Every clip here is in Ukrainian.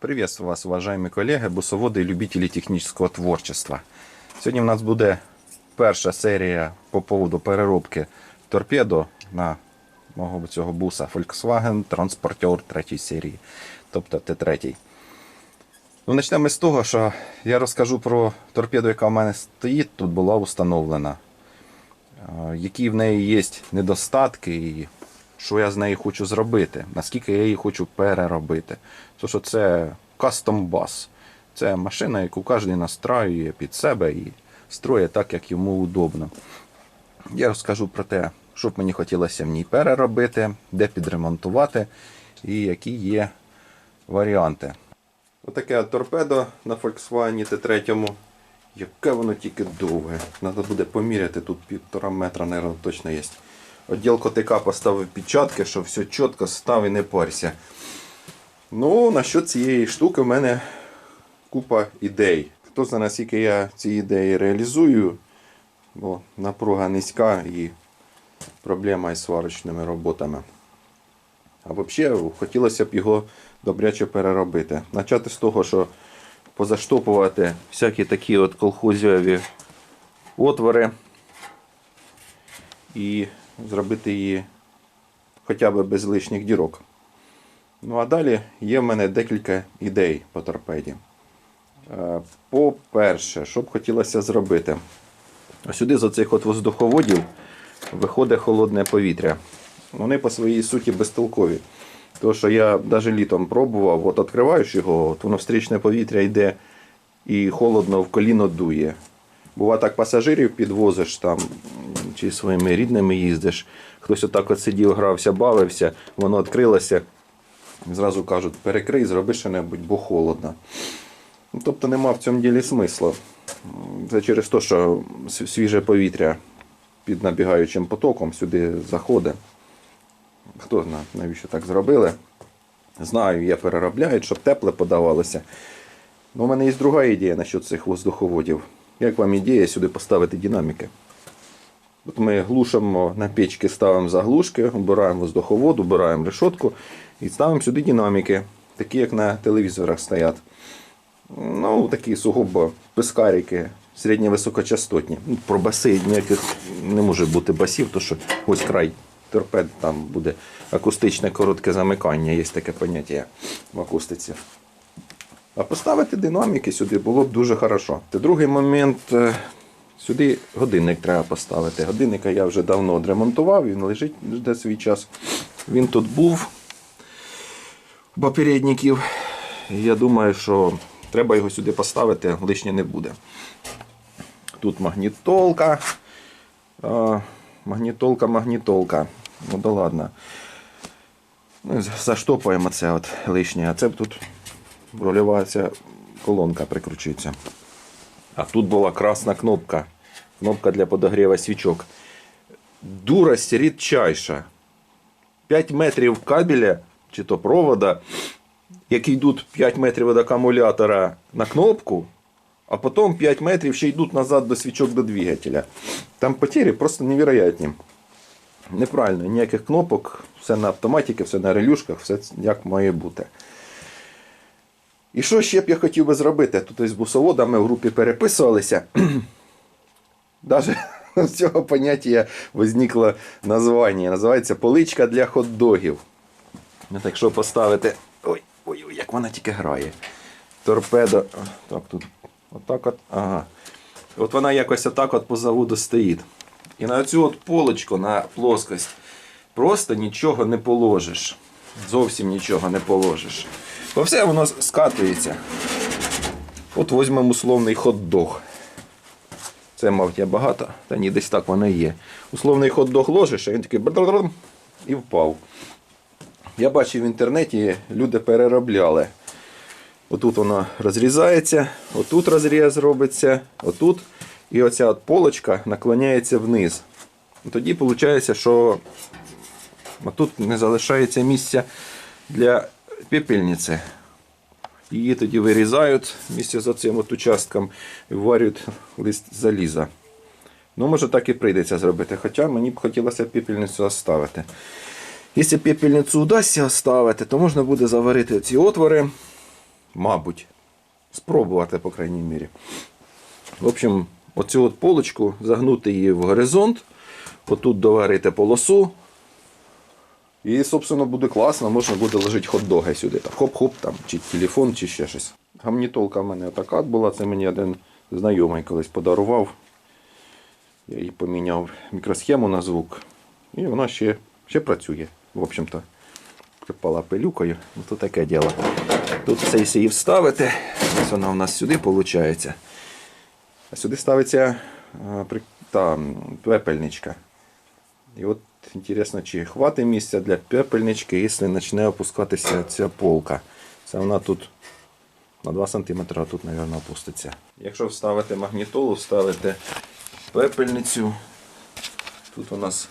Приветствую вас, уважаемые коллеги, бусоводи і любителі технічного творчества. Сьогодні в нас буде перша серія по поводу переробки торпедо на мого цього буса Volkswagen Transporter 3 серії, тобто Т3. Ну, почнемо з того, що я розкажу про торпеду, яка в мене стоїть, тут була установлена. Е, Які в неї є недостатки і що я з нею хочу зробити, наскільки я її хочу переробити. Тому що це кастом бас. Це машина, яку кожен настраює під себе і строїть так, як йому удобно. Я розкажу про те, що б мені хотілося в ній переробити, де підремонтувати і які є варіанти. Отаке от торпедо на Volkswagen Т3. Яке воно тільки довге. Треба буде поміряти, тут півтора метра, мабуть, точно є. Отділ котика поставив печатки, щоб все чітко став і не парся. Ну, насчет цієї штуки в мене купа ідей. Хто знає, наскільки я ці ідеї реалізую, бо напруга низька і проблема із сварочними роботами. А взагалі хотілося б його добряче переробити. Почати з того, що позаштопувати всякі такі от колхозіві отвори і зробити її хоча б без лишніх дірок. Ну а далі є в мене декілька ідей по торпеді. Е, По-перше, що б хотілося зробити? Сюди з оцих от воздуховодів виходить холодне повітря. Вони по своїй суті безтолкові. Тому що я навіть літом пробував, от відкриваєш його, от воно встрічне повітря йде і холодно в коліно дує. Бува так пасажирів підвозиш там, чи своїми рідними їздиш. Хтось отак от сидів, грався, бавився, воно відкрилося. Зразу кажуть, перекрий, зроби що-небудь, бо холодно. Ну, тобто нема в цьому ділі смислу. Це через те, що свіже повітря під набігаючим потоком сюди заходить. Хто знає, навіщо так зробили? Знаю, я переробляю, щоб тепле подавалося. Ну, у мене є друга ідея насчет цих воздуховодів. Як вам ідея сюди поставити динаміки? От ми глушимо на печки, ставимо заглушки, обираємо воздуховод, обираємо решетку і ставимо сюди динаміки, такі як на телевізорах стоять. Ну, такі сугубо пискарики, середньовисокочастотні. Ну, Про баси ніяких не може бути басів, тому що ось край торпед, там буде акустичне коротке замикання, є таке поняття в акустиці. А поставити динаміки сюди було б дуже хорошо. Та другий момент, е, сюди годинник треба поставити. Годинника я вже давно відремонтував, він лежить жде свій час. Він тут був попередників. Я думаю, що треба його сюди поставити, лишнє не буде. Тут магнітолка. Магнітолка, магнітолка. Ну да ладно. Ну, з- заштопаємо це от лишнє, а це тут рольова колонка прикручується. А тут була красна кнопка. Кнопка для подогріва свічок. Дурость рідчайша. 5 метрів кабеля чи то провода, які йдуть 5 метрів від акумулятора на кнопку, а потім 5 метрів ще йдуть назад до свічок до двигателя. Там потери просто невероятні. Неправильно, ніяких кнопок, все на автоматиці, все на релюшках, все як має бути. І що ще б я хотів би зробити? Тут із бусоводами в групі переписувалися. Даже з цього поняття возникло названня. Називається поличка для хот-догів. Так що поставити. Ой, ой, ой, як вона тільки грає. Торпедо. Так, тут. Отак от. Ага. От вона якось отак от по заводу стоїть. І на цю от полочку, на плоскость, просто нічого не положиш. Зовсім нічого не положиш. Бо все воно скатується. От візьмемо условний хот-дог. Це, мав я багато, та ні, десь так воно і є. Условний хот-дог ложиш, а він такий і впав. Я бачив в інтернеті, люди переробляли. Отут воно розрізається, отут розріз робиться, отут. І оця от полочка наклоняється вниз. Тоді виходить, що тут не залишається місця для пепельниці. Її тоді вирізають місце за цим от участком і варюють лист заліза. Ну, може, так і прийдеться зробити. Хоча мені б хотілося пепельницю оставити. Якщо пепельницю вдасться оставити, то можна буде заварити ці отвори Мабуть. Спробувати, по крайній мірі. В общем, оцю от полочку загнути її в горизонт, отут доварити полосу. І, собственно, буде класно, можна буде ложити хот-доги сюди. Хоп-хоп, чи телефон, чи ще щось. Гамнітолка в мене така була, це мені один знайомий колись подарував. Я їй поміняв мікросхему на звук. І вона ще, ще працює. В общем-то, припала пилюкою. Ну, то таке діло. Тут все якщо її вставити. Ось вона у нас сюди виходить. А сюди ставиться а, при- та пепельничка. І от інтересно, чи хватить місця для пепельнички, якщо почне опускатися ця полка. Це вона тут на 2 см, а тут, мабуть, опуститься. Якщо вставити магнітолу, вставити пепельницю, тут у нас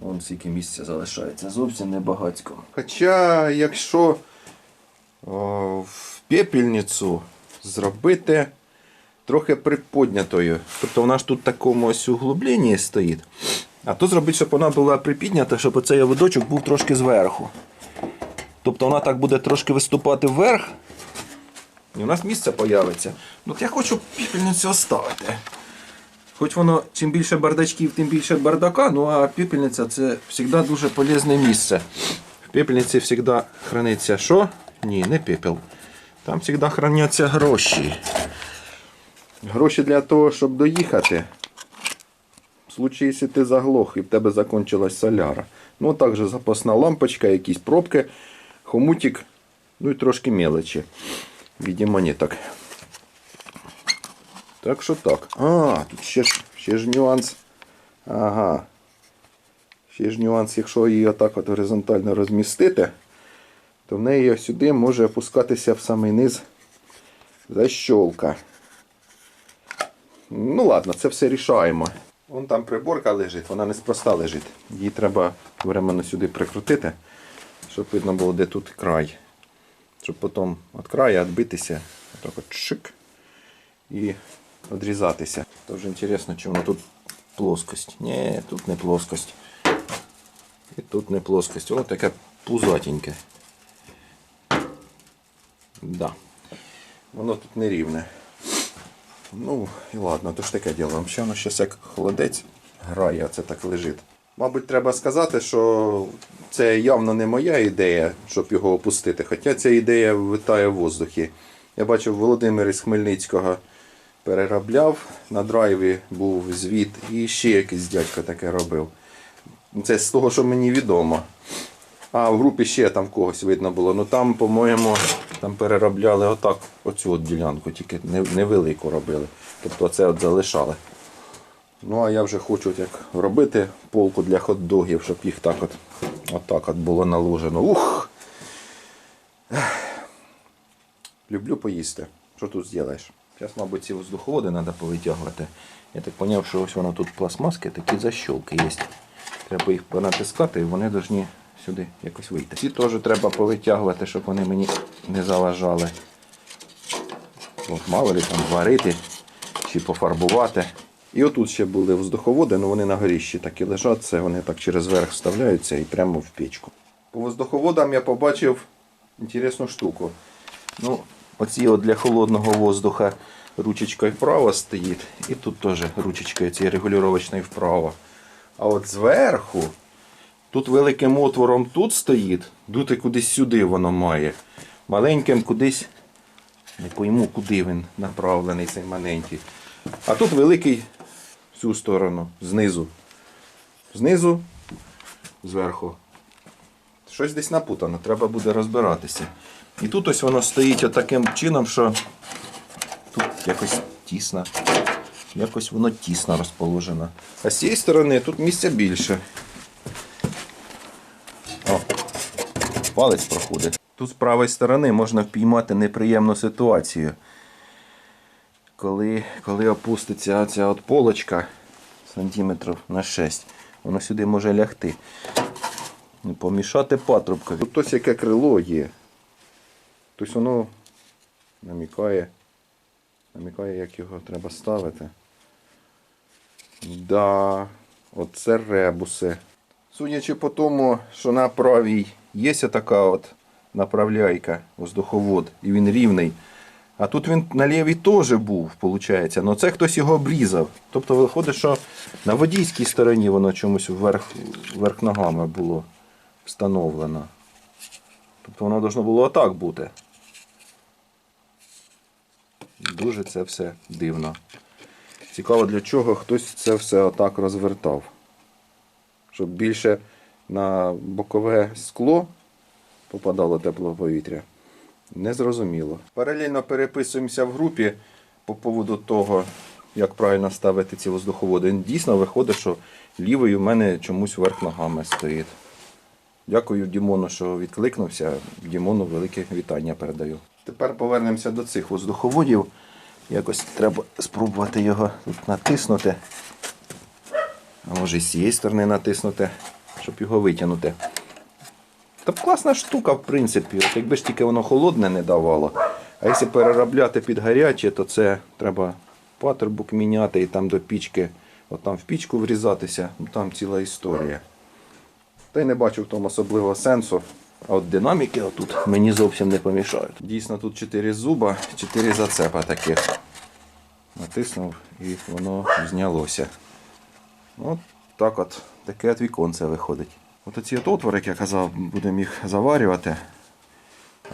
вон скільки місця залишається, зовсім небагацько. Хоча, якщо о, в пепельницю зробити трохи приподнятою. Тобто вона ж тут такому ось углубленні стоїть. А то зробити, щоб вона була припіднята, щоб оцей ободочок був трошки зверху. Тобто вона так буде трошки виступати вверх. І у нас місце появиться. Ну, от я хочу піпельницю оставити. Хоч воно чим більше бардачків, тим більше бардака, ну а піпельниця це завжди дуже полезне місце. В пепельниці завжди храниться що? Ні, не пепел. Там завжди храняться гроші. Гроші для того, щоб доїхати. В случае, якщо ти заглох і в тебе закончилась соляра. Ну, також запасна лампочка, якісь пробки, хомутик, ну і трошки мелочі. Віді монеток. Так що так. А, тут ще ж, ще нюанс. Ага. Ще ж нюанс, якщо її отак от горизонтально розмістити, то в неї сюди може опускатися в самий низ защолка. Ну ладно, це все рішаємо. Вон там приборка лежить, вона неспроста лежить. Її треба временно сюди прикрутити, щоб видно було, де тут край. Щоб потім від краю відбитися. Отак от шик. І відрізатися. Тож інтересно, чи воно тут плоскость. Ні, тут не плоскость. І тут не плоскость. Воно таке пузатеньке. Да. Воно тут не рівне. Ну, і ладно, то ж таке діло. Взагалі воно щось як холодець грає, це так лежить. Мабуть, треба сказати, що це явно не моя ідея, щоб його опустити. Хоча ця ідея витає в воздухі. Я бачив, Володимир із Хмельницького переробляв, на драйві був звіт і ще якийсь дядько таке робив. Це з того, що мені відомо. А в групі ще там когось видно було. Ну там, по-моєму, там переробляли отак оцю от ділянку, тільки не- невелику робили. Тобто це от залишали. Ну а я вже хочу от як робити полку для хот-догів, щоб їх так от, отак от було наложено. Ух! Люблю поїсти. Що тут зробиш? Зараз, мабуть, ці воздуховоди треба повитягувати. Я так зрозумів, що ось воно тут пластмаски, такі защолки є. Треба їх понатискати і вони повинні сюди якось вийти. Ці теж треба повитягувати, щоб вони мені не заважали. От, мало ли там варити чи пофарбувати. І отут ще були воздуховоди, але вони на горіщі так і лежать. Це вони так через верх вставляються і прямо в печку. По воздуховодам я побачив інтересну штуку. Ну, оці от для холодного воздуха ручечкою вправо стоїть. І тут теж ручечкою цією регулювачною вправо. А от зверху, тут великим отвором тут стоїть, дути кудись сюди воно має. Маленьким кудись, не пойму, куди він направлений цей маленький. А тут великий в цю сторону, знизу. Знизу, зверху. Щось десь напутано, треба буде розбиратися. І тут ось воно стоїть отаким чином, що тут якось тісно. Якось воно тісно розположено. А з цієї сторони тут місця більше. Палець проходить. Тут з правої сторони можна впіймати неприємну ситуацію. Коли, коли опуститься ця от полочка сантиметрів на 6, воно сюди може лягти. Не помішати патрубкові. Тут ось яке крило є. Тобто воно намікає, намікає, як його треба ставити. Да, оце ребуси. Судячи по тому, що на правій є така от направляйка, воздуховод, і він рівний. А тут він на лівій теж був, виходить. але це хтось його обрізав. Тобто виходить, що на водійській стороні воно чомусь вверх, вверх ногами було встановлено. Тобто воно должно було отак бути. Дуже це все дивно. Цікаво, для чого хтось це все отак розвертав. Щоб більше на бокове скло попадало теплого повітря. Незрозуміло. Паралельно переписуємося в групі по поводу того, як правильно ставити ці воздуховоди. Дійсно виходить, що лівий у мене чомусь вверх ногами стоїть. Дякую Дімону, що відкликнувся. Дімону велике вітання передаю. Тепер повернемося до цих воздуховодів. Якось треба спробувати його тут натиснути. А може і з цієї сторони натиснути, щоб його витягнути. Та класна штука, в принципі. От якби ж тільки воно холодне не давало. А якщо переробляти під гаряче, то це треба патрубок міняти і там до пічки, от там в пічку врізатися, ну там ціла історія. Та й не бачу в тому особливого сенсу. А от динаміки отут мені зовсім не помішають. Дійсно, тут 4 зуба, 4 зацепа таких. Натиснув і воно знялося. От так от, таке от віконце виходить. От оці от отвори, як я казав, будемо їх заварювати.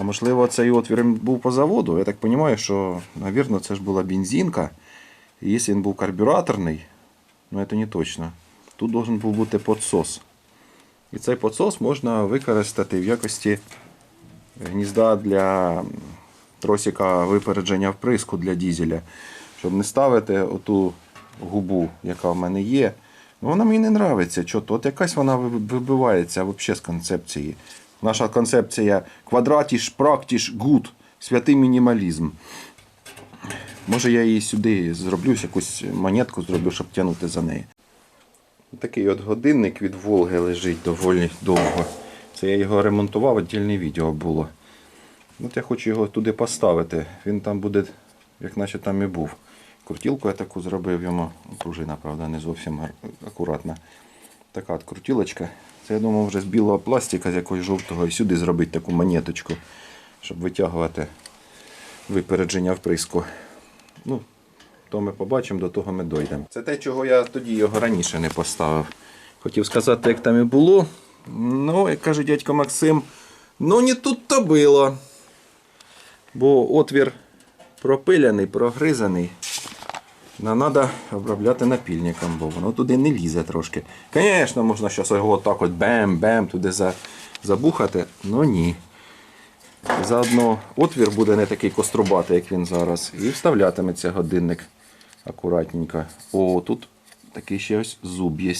А можливо, цей отвір був по заводу. Я так розумію, що, мабуть, це ж була бензинка. І якщо він був карбюраторний, ну це не точно, тут должен був бути підсос. І цей підсос можна використати в якості гнізда для тросика випередження вприску для дізеля. Щоб не ставити оту губу, яка в мене є. Ну, вона мені не подобається. Чого? От якась вона вибивається взагалі з концепції. Наша концепція квадратіш, практіш, гуд, святий мінімалізм. Може я її сюди зроблю, якусь монетку зроблю, щоб тягнути за неї. Такий от годинник від Волги лежить доволі довго. Це я його ремонтував, віддільне відео було. От я хочу його туди поставити. Він там буде, як наче там і був. Крутілку я таку зробив йому. Пружина, правда, не зовсім акуратна. Така от крутілочка. Це я думав вже з білого пластика, з якогось жовтого, і сюди зробити таку монеточку, щоб витягувати випередження вприску. Ну, то ми побачимо, до того ми дійдемо. Це те, чого я тоді його раніше не поставив. Хотів сказати, як там і було. Ну, як каже дядько Максим, ну не тут-то було. Бо отвір пропиляний, прогризаний. Нам треба обробляти напільником, бо воно туди не лізе трошки. Звісно, можна зараз його отак от бем-бем туди забухати, але ні. Заодно отвір буде не такий кострубатий, як він зараз. І вставлятиметься годинник акуратненько. О, тут такий ще ось зуб є.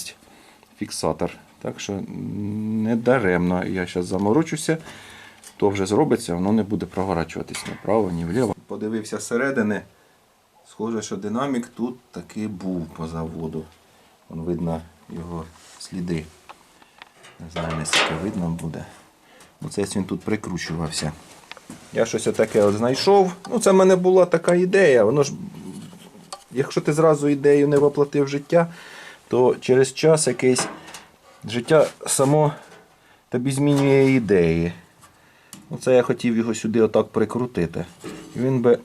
Фіксатор. Так що не даремно. Я зараз заморочуся, то вже зробиться, воно не буде проворачуватись ні вправо, ні вліво. Подивився зсередини. Схоже, що динамік тут таки був по заводу. Вон видно його сліди. Не знаю, наскільки видно буде. Оце він тут прикручувався. Я щось таке от знайшов. Ну, це в мене була така ідея. Воно ж, якщо ти зразу ідею не воплотив життя, то через час якийсь життя само тобі змінює ідеї. Оце я хотів його сюди отак прикрутити. Він би,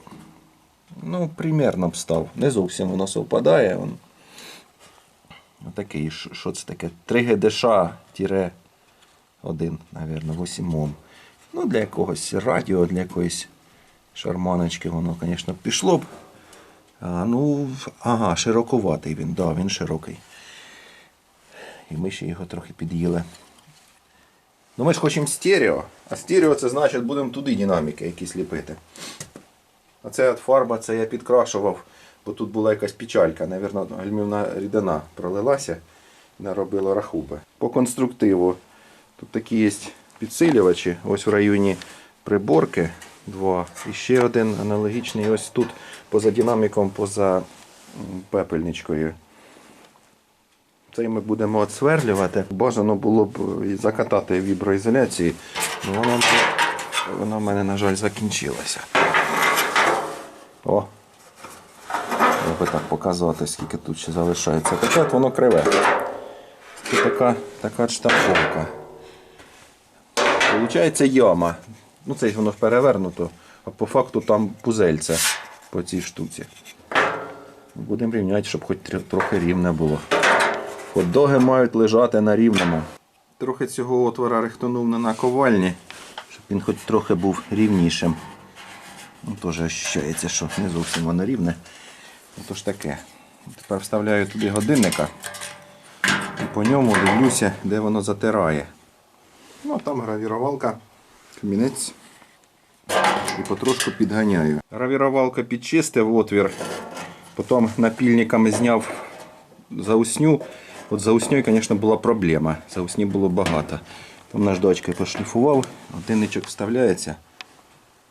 ну, примірно б став. Не зовсім воно совпадає. Он. Отакий, що це таке? 3 ГДШ тире один, мабуть, 8 Ом. Ну, для якогось радіо, для якоїсь шарманочки воно, звісно, пішло б. А, ну, ага, широковатий він, да, він широкий. І ми ще його трохи під'їли. Ну ми ж хочемо стерео. А стерео це значить будемо туди динаміки якісь ліпити. А це от фарба, це я підкрашував, бо тут була якась печалька, навірно, гальмівна рідина пролилася наробила рахуби. По конструктиву. Тут такі є підсилювачі, ось в районі приборки два. І ще один аналогічний ось тут поза динаміком, поза пепельничкою. Цей ми будемо отсверлювати. Бажано було б закатати віброізоляції, але вона, вона в мене, на жаль, закінчилася. О! Би так показувати, скільки тут ще залишається. Таке от воно криве. Це така, така штамповка. Получається яма. Ну, це воно перевернуто, а по факту там пузельце по цій штуці. Будемо рівняти, щоб хоч трохи рівне було. Хот-доги мають лежати на рівному. Трохи цього отвора рихтонув на наковальні, щоб він хоч трохи був рівнішим. Ну, теж ощущається, що не зовсім воно рівне. Отож таке. Тепер вставляю туди годинника і по ньому дивлюся, де воно затирає. Ну, а там гравірувалка, камінець. І потрошку підганяю. Гравірувалка підчистив отвір, потім напільниками зняв заусню. От заусньою, звісно, була проблема. Заусні було багато. Там наждачкою пошліфував, годинничок вставляється.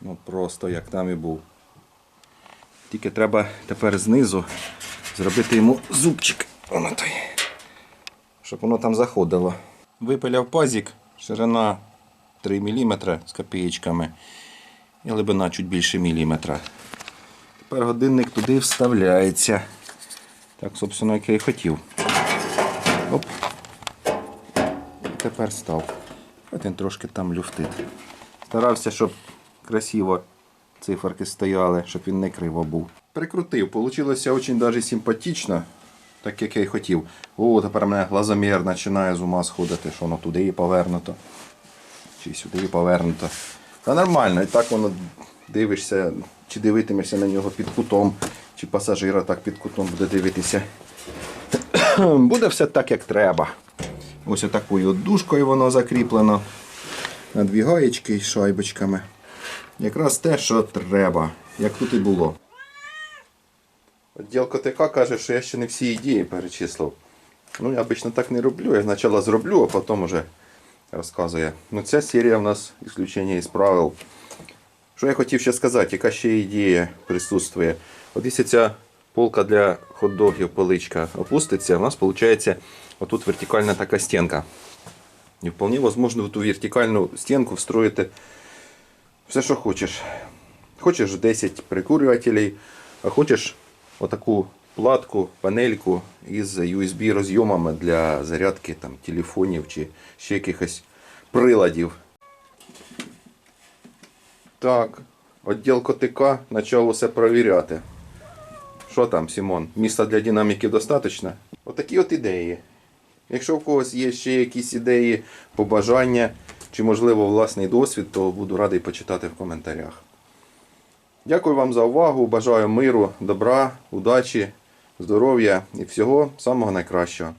Ну просто як там і був. Тільки треба тепер знизу зробити йому зубчик. Воно той. Щоб воно там заходило. Випиляв пазик, ширина 3 мм з копієчками і глибина чуть більше міліметра. Тепер годинник туди вставляється. Так, собственно, як я і хотів. Оп. Тепер став. От він трошки там люфтить. Старався, щоб красиво циферки стояли, щоб він не криво був. Прикрутив, получилося дуже даже симпатично, так як я й хотів. О, тепер мене глазомір починає з ума сходити, що воно туди і повернуто. Чи сюди і повернуто. Та нормально, і так воно дивишся, чи дивитимешся на нього під кутом, чи пасажира так під кутом буде дивитися. Буде все так, як треба. Ось такою дужкою воно закріплено. На дві гаєчки з шайбочками. Якраз те, що треба, як тут і було. Отділ КТК каже, що я ще не всі ідеї перечислив. Ну, я обично так не роблю. Я спочатку зроблю, а потім вже розказує. Ну, ця серія в нас ісключення із правил. Що я хотів ще сказати, яка ще ідея присутствує. От якщо ця полка для хот-догів, поличка опуститься, у нас виходить отут вертикальна така стінка. І вполне возможно в ту вертикальну стінку встроїти все, що хочеш. Хочеш 10 прикурювателей, а хочеш отаку платку, панельку із USB розйомами для зарядки там, телефонів чи ще якихось приладів. Так, відділ КТК почав усе перевіряти. Що там, Сімон? Місця для динаміки достатньо? Отакі от ідеї. Якщо в когось є ще якісь ідеї, побажання чи, можливо, власний досвід, то буду радий почитати в коментарях. Дякую вам за увагу. Бажаю миру, добра, удачі, здоров'я і всього самого найкращого.